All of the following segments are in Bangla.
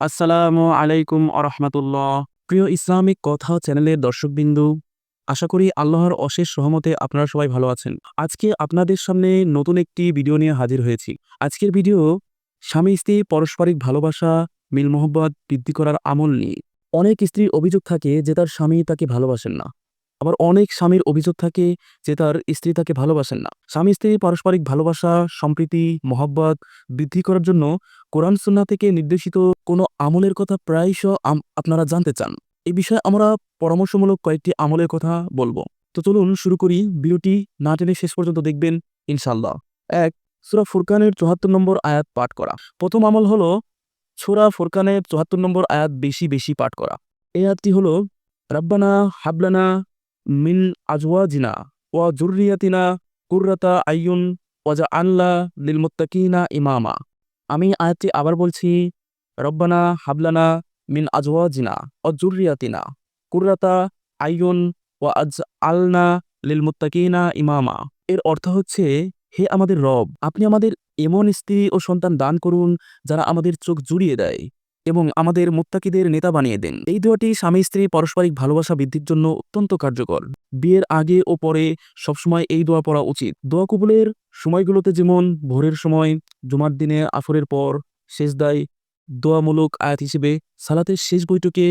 আসসালামু আলাইকুম আরহামতুল্লাহ। প্রিয় ইসলামিক কথা চ্যানেলের দর্শকবিন্দু, আশা করি আল্লাহর অশেষ সহমতে আপনারা সবাই ভালো আছেন। আজকে আপনাদের সামনে নতুন একটি ভিডিও নিয়ে হাজির হয়েছি। আজকের ভিডিও, স্বামী স্ত্রী পারস্পরিক ভালোবাসা মিল মোহব্বত বৃদ্ধি করার আমল নিয়ে। অনেক স্ত্রীর অভিযোগ থাকে যে তার স্বামী তাকে ভালোবাসেন না। আবার অনেক স্বামীর অভিযোগ থাকে যে তার স্ত্রী তাকে ভালোবাসেন না। স্বামী স্ত্রী পারস্পরিক ভালোবাসা, সম্প্রীতি, মহব্বত বৃদ্ধি করার জন্য কোরআন সুন্না থেকে নির্দেশিত কোনো আমলের কথা প্রায়শ আপনারা জানতে চান। এই বিষয়ে আমরা পরামর্শমূলক কয়েকটি আমলের কথা বলব। তো চলুন শুরু করি ভিডিওটি, না টেনে শেষ পর্যন্ত দেখবেন ইনশাল্লাহ এক, সুরা ফুরকানের চুহাত্তর নম্বর আয়াত পাঠ করা। প্রথম আমল হলো সুরা ফুরকানের চুহাত্তর নম্বর আয়াত বেশি বেশি পাঠ করা। এই আয়াতটি হলো, রাব্বানা হাবলানা মিন আজওয়াজিনা ওয়া জুররিয়াতিনা কুররাতা আইয়ুন ওয়াজা আল্লাহ লিল মুত্তাকিনা ইমামা। আমি আয়াতটি আবার বলছি, রব্বানা হাবলানা মিন আজওয়াজিনা ও জুরিয়াতিনা কুর্রাতা আইয়ুন ওয়া আজ আলনা লিল মুত্তাকিনা ইমামা। এর অর্থ হচ্ছে, হে আমাদের রব, আপনি আমাদের এমন স্ত্রী ও সন্তান দান করুন যারা আমাদের চোখ জুড়িয়ে দেয়। এবং আমাদের মুত্তাকিদের নেতা বানিয়ে দেন। এই দোয়াটি স্বামী স্ত্রী পারস্পরিক ভালোবাসা বৃদ্ধির জন্য অত্যন্ত কার্যকর। বিয়ের আগে ও পরে সবসময় এই দোয়া পড়া উচিত। দোয়া কবুলের সময়গুলোতে যেমন ভোরের সময়, জুমার দিনে আফরের পর শেষদায় দোয়ামূলক আয়াত হিসেবে সালাতের শেষ বৈঠকে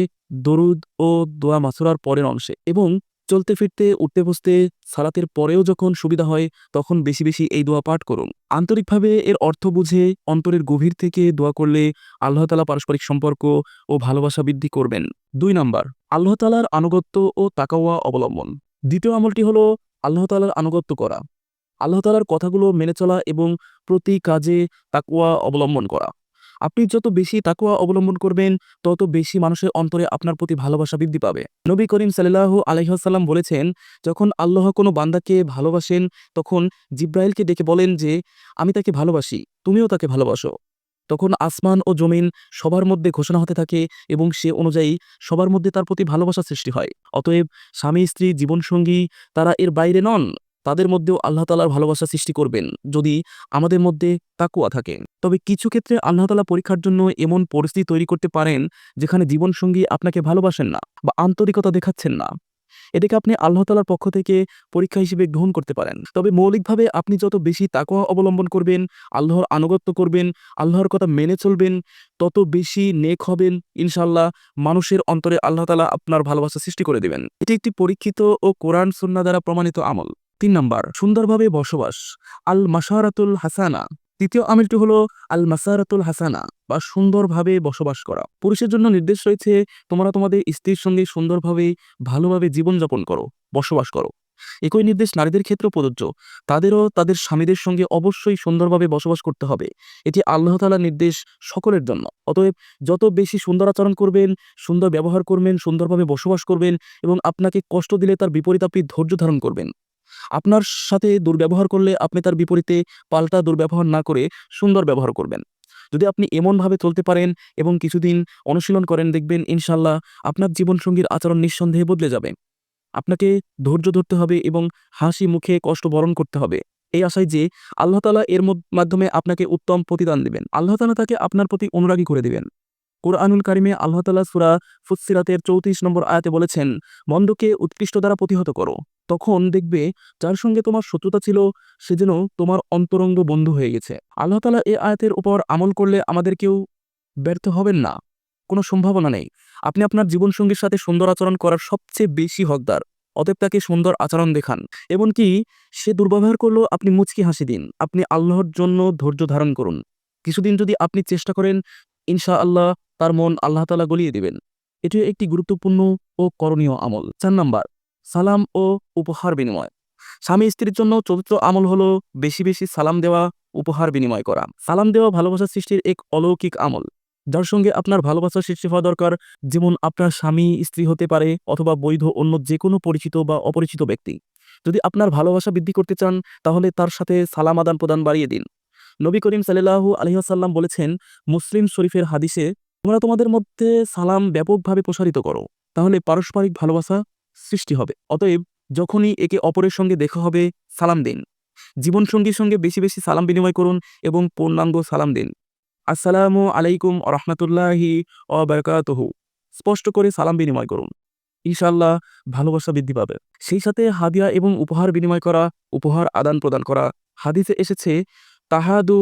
দরুদ ও দোয়া মাসুরার পরের অংশে এবং চলতে ফিরতে, উঠতে বসতে, সালাতের পরেও যখন সুবিধা হয়, তখন বেশি বেশি এই দোয়া পাঠ করুন। আন্তরিকভাবে এর অর্থ বুঝে, অন্তরের গভীর থেকে দোয়া করলে আল্লাহ তালা পারস্পরিক সম্পর্ক ও ভালোবাসা বৃদ্ধি করবেন। দুই নাম্বার, আল্লাহ তালার আনুগত্য ও তাকাওয়া অবলম্বন। দ্বিতীয় আমলটি হলো আল্লাহ তালার আনুগত্য করা। আল্লাহ তালার কথাগুলো মেনে চলা এবং প্রতি কাজে তাকুয়া অবলম্বন করা। আপনি যত বেশি তাকুয়া অবলম্বন করবেন, তত বেশি মানুষের অন্তরে আপনার প্রতি ভালোবাসা বৃদ্ধি পাবে। নবী করিম সাল্লাহ আলহাসাল্লাম বলেছেন, যখন আল্লাহ কোনো বান্দাকে ভালোবাসেন, তখন জিব্রাইলকে ডেকে বলেন যে, আমি তাকে ভালোবাসি, তুমিও তাকে ভালোবাসো। তখন আসমান ও জমিন সবার মধ্যে ঘোষণা হতে থাকে এবং সে অনুযায়ী সবার মধ্যে তার প্রতি ভালোবাসা সৃষ্টি হয়। অতএব স্বামী স্ত্রী জীবনসঙ্গী, তারা এর বাইরে নন। তাদের মধ্যেও আল্লাহ তালার ভালোবাসা সৃষ্টি করবেন, যদি আমাদের মধ্যে তাকুয়া থাকে। তবে কিছু ক্ষেত্রে আল্লাহ তালা পরীক্ষার জন্য এমন পরিস্থিতি তৈরি করতে পারেন, যেখানে জীবনসঙ্গী আপনাকে ভালোবাসেন না বা আন্তরিকতা দেখাচ্ছেন না। এটাকে আপনি আল্লাহ তালার পক্ষ থেকে পরীক্ষা হিসেবে গ্রহণ করতে পারেন। তবে মৌলিকভাবে আপনি যত বেশি তাকুয়া অবলম্বন করবেন, আল্লাহর আনুগত্য করবেন, আল্লাহর কথা মেনে চলবেন, তত বেশি নেক হবেন ইনশাল্লাহ মানুষের অন্তরে আল্লাহ তালা আপনার ভালোবাসা সৃষ্টি করে দেবেন। এটি একটি পরীক্ষিত ও কোরআন সুন্না দ্বারা প্রমাণিত আমল। তিন নম্বর, সুন্দরভাবে বসবাস। আল মাসারাতুল হাসানা। তৃতীয় আমিলটি হলো আল মাসারাতুল হাসানা, বা সুন্দরভাবে বসবাস করা। পুরুষের জন্য নির্দেশ রয়েছে, তোমরা তোমাদের স্ত্রীর সঙ্গে সুন্দরভাবে, ভালোভাবে জীবনযাপন করো, বসবাস করো। একই নির্দেশ নারীদের ক্ষেত্রেও প্রযোজ্য। তাদেরও তাদের স্বামীদের সঙ্গে অবশ্যই সুন্দরভাবে বসবাস করতে হবে। এটি আল্লাহ তালার নির্দেশ সকলের জন্য। অতএব যত বেশি সুন্দর আচরণ করবেন, সুন্দর ব্যবহার করবেন, সুন্দরভাবে বসবাস করবেন এবং আপনাকে কষ্ট দিলে তার বিপরীত আপনি ধৈর্য ধারণ করবেন। আপনার সাথে দুর্ব্যবহার করলে আপনি তার বিপরীতে পাল্টা দুর্ব্যবহার না করে সুন্দর ব্যবহার করবেন। যদি আপনি এমনভাবে চলতে পারেন এবং কিছুদিন অনুশীলন করেন, দেখবেন ইনশাল্লাহ আপনার জীবনসঙ্গীর আচরণ নিঃসন্দেহে বদলে যাবে। আপনাকে ধৈর্য ধরতে হবে এবং হাসি মুখে কষ্ট বরণ করতে হবে। এই আশায় যে আল্লাহ তালা এর মাধ্যমে আপনাকে উত্তম প্রতিদান দেবেন। আল্লাহ তালা তাকে আপনার প্রতি অনুরাগী করে দিবেন। কোরআনুল কারিমে আল্লাহ তালা সুরা ফুসিরাতের চৌত্রিশ নম্বর আয়াতে বলেছেন মন্দকে উৎকৃষ্ট দ্বারা প্রতিহত করো। তখন দেখবে যার সঙ্গে তোমার শত্রুতা ছিল, সে যেন তোমার অন্তরঙ্গ বন্ধু হয়ে গেছে। আল্লাহ তালা এ আয়াতের উপর আমল করলে আমাদের কেউ ব্যর্থ হবেন না। কোনো সম্ভাবনা নেই। আপনি আপনার জীবনসঙ্গীর সাথে সুন্দর আচরণ করার সবচেয়ে বেশি হকদার। অতএব তাকে সুন্দর আচরণ দেখান। এমনকি সে দুর্ব্যবহার করলেও আপনি মুচকি হাসি দিন। আপনি আল্লাহর জন্য ধৈর্য ধারণ করুন। কিছুদিন যদি আপনি চেষ্টা করেন ইনশা আল্লাহ তার মন আল্লাহ তালা গলিয়ে দিবেন। এটি একটি গুরুত্বপূর্ণ ও করণীয় আমল। চার নাম্বার, সালাম ও উপহার বিনিময়। স্বামী স্ত্রীর জন্য চতুর্থ আমল হলো বেশি বেশি সালাম দেওয়া, উপহার বিনিময় করা। সালাম দেওয়া ভালোবাসা সৃষ্টির এক অলৌকিক আমল। যার সঙ্গে আপনার ভালোবাসা সৃষ্টি হওয়া দরকার, যেমন আপনার স্বামী স্ত্রী হতে পারে অথবা বৈধ অন্য যে কোনো পরিচিত বা অপরিচিত ব্যক্তি। যদি আপনার ভালোবাসা বৃদ্ধি করতে চান, তাহলে তার সাথে সালাম আদান প্রদান বাড়িয়ে দিন। নবী করিম সাল্লাহু আলহিহাসাল্লাম বলেছেন, মুসলিম শরীফের হাদিসে তোমরা তোমাদের মধ্যে সালাম ব্যাপকভাবে প্রসারিত করো, তাহলে পারস্পরিক ভালোবাসা সৃষ্টি হবে। অতএব যখনই একে অপরের সঙ্গে দেখা হবে, সালাম দিন। জীবনসঙ্গীর সঙ্গে বেশি বেশি সালাম বিনিময় করুন এবং পূর্ণাঙ্গ সালাম দিন। আসসালামু আলাইকুম রহমতুল্লাহি ও স্পষ্ট করে সালাম বিনিময় করুন। ইনশাল্লাহ ভালোবাসা বৃদ্ধি পাবে। সেই সাথে হাদিয়া এবং উপহার বিনিময় করা, উপহার আদান প্রদান করা। হাদিসে এসেছে, তাহাদু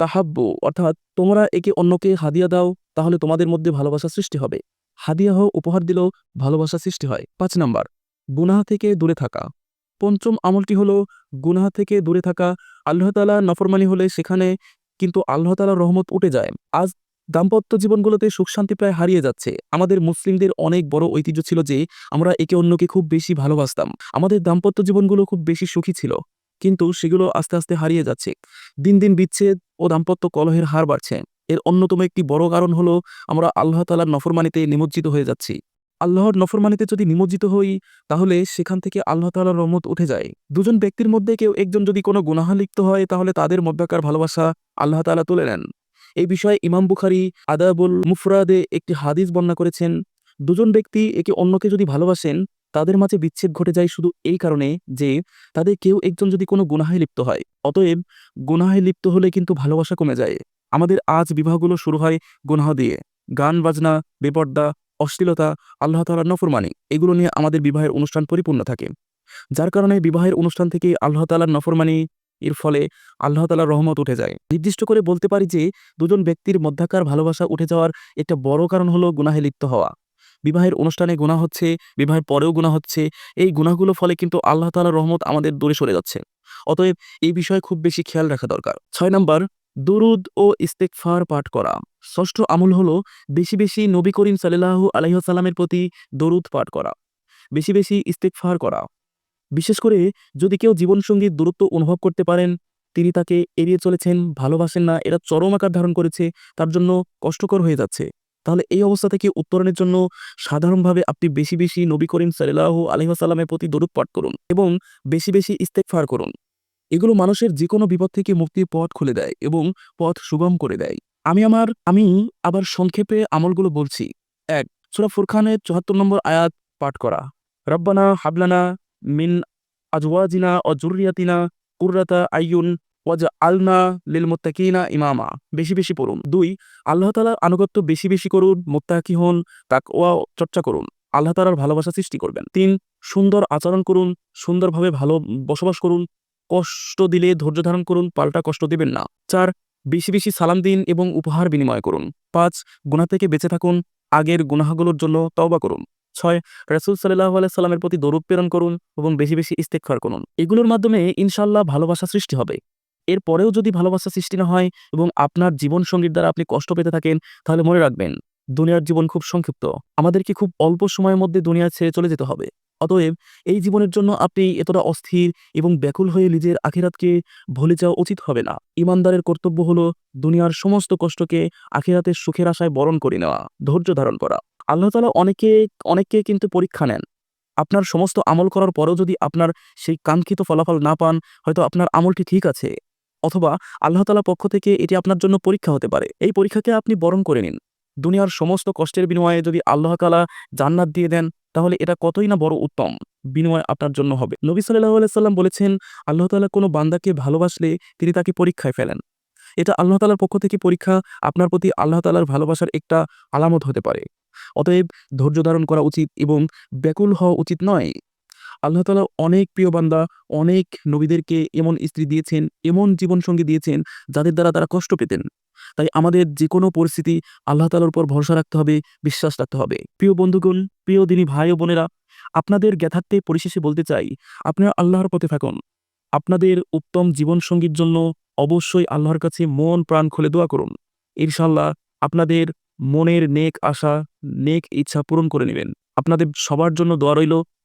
তাহাব্বু, অর্থাৎ তোমরা একে অন্যকে হাদিয়া দাও তাহলে তোমাদের মধ্যে ভালোবাসা সৃষ্টি হবে। হাদিয়া হোক উপহার দিলেও ভালোবাসা সৃষ্টি হয়। পাঁচ নাম্বার, গুনাহ থেকে দূরে থাকা। পঞ্চম আমলটি হলো, গুনাহ থেকে দূরে থাকা। আল্লাহ তালা নফরমানি হলে সেখানে কিন্তু আল্লাহ তালার রহমত উঠে যায়। আজ দাম্পত্য জীবনগুলোতে সুখ শান্তি প্রায় হারিয়ে যাচ্ছে। আমাদের মুসলিমদের অনেক বড় ঐতিহ্য ছিল যে, আমরা একে অন্যকে খুব বেশি ভালোবাসতাম। আমাদের দাম্পত্য জীবনগুলো খুব বেশি সুখী ছিল। কিন্তু সেগুলো আস্তে আস্তে হারিয়ে যাচ্ছে। দিন দিন বিচ্ছেদ ও দাম্পত্য কলহের হার বাড়ছে। এর অন্যতম একটি বড় কারণ হলো আমরা আল্লাহ তালার নফরমানিতে নিমজ্জিত হয়ে যাচ্ছি। আল্লাহর নফরমানিতে যদি নিমজ্জিত হই, তাহলে সেখান থেকে আল্লাহ তালার রহমত উঠে যায়। দুজন ব্যক্তির মধ্যে কেউ একজন যদি কোনো গুনাহা লিপ্ত হয়, তাহলে তাদের মধ্যকার ভালোবাসা আল্লাহ তালা তুলে নেন। এই বিষয়ে ইমাম বুখারি আদাবুল মুফরাদে একটি হাদিস বর্ণনা করেছেন, দুজন ব্যক্তি একে অন্যকে যদি ভালোবাসেন, তাদের মাঝে বিচ্ছেদ ঘটে যায় শুধু এই কারণে যে তাদের কেউ একজন যদি কোনো গুনাহে লিপ্ত হয়, অতএব গুনাহে লিপ্ত হলে কিন্তু ভালোবাসা কমে যায়। আমাদের আজ বিবাহগুলো শুরু হয় গুনাহ দিয়ে। গান, বাজনা, বেপর্দা, অশ্লীলতা, আল্লাহ তালার নফরমানি, এগুলো নিয়ে আমাদের বিবাহের অনুষ্ঠান পরিপূর্ণ থাকে। যার কারণে বিবাহের অনুষ্ঠান থেকে আল্লাহ তালার নফরমানি, এর ফলে আল্লাহ তালার রহমত উঠে যায়। নির্দিষ্ট করে বলতে পারি যে, দুজন ব্যক্তির মধ্যাকার ভালোবাসা উঠে যাওয়ার একটা বড় কারণ হলো গুনাহে লিপ্ত হওয়া। বিবাহের অনুষ্ঠানে গুণা হচ্ছে, বিবাহের পরেও গুণা হচ্ছে, এই গুণাগুলো ফলে কিন্তু আল্লাহ তালার রহমত আমাদের দূরে সরে যাচ্ছে। অতএব এই বিষয়ে খুব বেশি খেয়াল রাখা দরকার। ছয় নম্বর দুরুদ ও ইস্তেকফার পাঠ করা। ষষ্ঠ আমল হলো বেশি বেশি নবী করিম সাল্লাহু আলহিহাসাল্লামের প্রতি দরুদ পাঠ করা, বেশি বেশি ইস্তেকফার করা। বিশেষ করে যদি কেউ জীবনসঙ্গীর দূরত্ব অনুভব করতে পারেন, তিনি তাকে এড়িয়ে চলেছেন, ভালোবাসেন না, এরা চরম আকার ধারণ করেছে, তার জন্য কষ্টকর হয়ে যাচ্ছে, তাহলে এই অবস্থা থেকে উত্তরণের জন্য সাধারণভাবে আপনি বেশি বেশি নবী করিম সাল্লাহ আলহিহাসাল্লামের প্রতি দরুদ পাঠ করুন এবং বেশি বেশি ইস্তেকফার করুন। এগুলো মানুষের যে কোনো বিপদ থেকে মুক্তির পথ খুলে দেয় এবং পথ সুগম করে দেয়। আমি আমার, আমি আবার সংক্ষেপে আমলগুলো বলছি। এক, সুরা ফুরখানের চুয়াত্তর নম্বর আয়াত পাঠ করা। রব্বানা হাবলানা মিন আজওয়াজিনা ও জুরিয়াতিনা কুর্রাতা আইয়ুন ওয়াজ আলনা লিল মোত্তাকিনা ইমামা। বেশি বেশি পড়ুন। দুই, আল্লাহ তালার আনুগত্য বেশি বেশি করুন, মোত্তাকি হন, তাকওয়া চর্চা করুন। আল্লাহ তালার ভালোবাসা সৃষ্টি করবেন। তিন, সুন্দর আচরণ করুন, সুন্দরভাবে ভালো বসবাস করুন কষ্ট দিলে ধৈর্য ধারণ করুন, পাল্টা কষ্ট দিবেন না। চার, বেশি বেশি সালাম দিন এবং উপহার বিনিময় করুন। পাঁচ গুণা থেকে বেঁচে থাকুন, আগের গুনাহগুলোর জন্য তওবা করুন। ছয়, রাসুল সাল্লাহ সাল্লামের প্রতি দরুদ প্রেরণ করুন এবং বেশি বেশি ইস্তেকফার করুন। এগুলোর মাধ্যমে ইনশাল্লাহ ভালোবাসা সৃষ্টি হবে। এরপরেও যদি ভালোবাসা সৃষ্টি না হয় এবং আপনার জীবন সঙ্গীর দ্বারা আপনি কষ্ট পেতে থাকেন, তাহলে মনে রাখবেন, দুনিয়ার জীবন খুব সংক্ষিপ্ত। আমাদেরকে খুব অল্প সময়ের মধ্যে দুনিয়া ছেড়ে চলে যেতে হবে। অতএব এই জীবনের জন্য আপনি এতটা অস্থির এবং ব্যাকুল হয়ে নিজের আখিরাতকে ভুলে যাওয়া উচিত হবে না। ইমানদারের কর্তব্য হলো দুনিয়ার সমস্ত কষ্টকে আখিরাতের সুখের আশায় বরণ করে নেওয়া, ধৈর্য ধারণ করা। আল্লাহ তালা অনেকে, অনেককে কিন্তু পরীক্ষা নেন। আপনার সমস্ত আমল করার পরেও যদি আপনার সেই কাঙ্ক্ষিত ফলাফল না পান, হয়তো আপনার আমলটি ঠিক আছে। অথবা আল্লাহ তালা পক্ষ থেকে এটি আপনার জন্য পরীক্ষা হতে পারে। এই পরীক্ষাকে আপনি বরণ করে নিন। দুনিয়ার সমস্ত কষ্টের বিনিময়ে যদি আল্লাহ তালা জান্নাত দিয়ে দেন, তাহলে এটা কতই না বড় উত্তম বিনিময় আপনার জন্য হবে। নবী সাল্লাহ সাল্লাম বলেছেন, আল্লাহ তালা কোনো বান্দাকে ভালোবাসলে তিনি তাকে পরীক্ষায় ফেলেন। এটা আল্লাহ তালার পক্ষ থেকে পরীক্ষা, আপনার প্রতি আল্লাহ তালার ভালোবাসার একটা আলামত হতে পারে। অতএব ধৈর্য ধারণ করা উচিত এবং ব্যাকুল হওয়া উচিত নয়। আল্লাহ তালা অনেক প্রিয় বান্দা, অনেক নবীদেরকে এমন স্ত্রী দিয়েছেন, এমন জীবনসঙ্গী দিয়েছেন যাদের দ্বারা তারা কষ্ট পেতেন। তাই আমাদের যে কোনো পরিস্থিতি আল্লাহ তালার উপর ভরসা রাখতে হবে, বিশ্বাস রাখতে হবে। প্রিয় বন্ধুগণ, প্রিয় দিনী ভাই ও বোনেরা, আপনাদের জ্ঞাতার্থে পরিশেষে বলতে চাই, আপনারা আল্লাহর পথে থাকুন। আপনাদের উত্তম জীবনসঙ্গীর জন্য অবশ্যই আল্লাহর কাছে মন প্রাণ খুলে দোয়া করুন। ইনশাল্লাহ আপনাদের মনের নেক আশা, নেক ইচ্ছা পূরণ করে নেবেন। আপনাদের সবার জন্য দোয়া রইল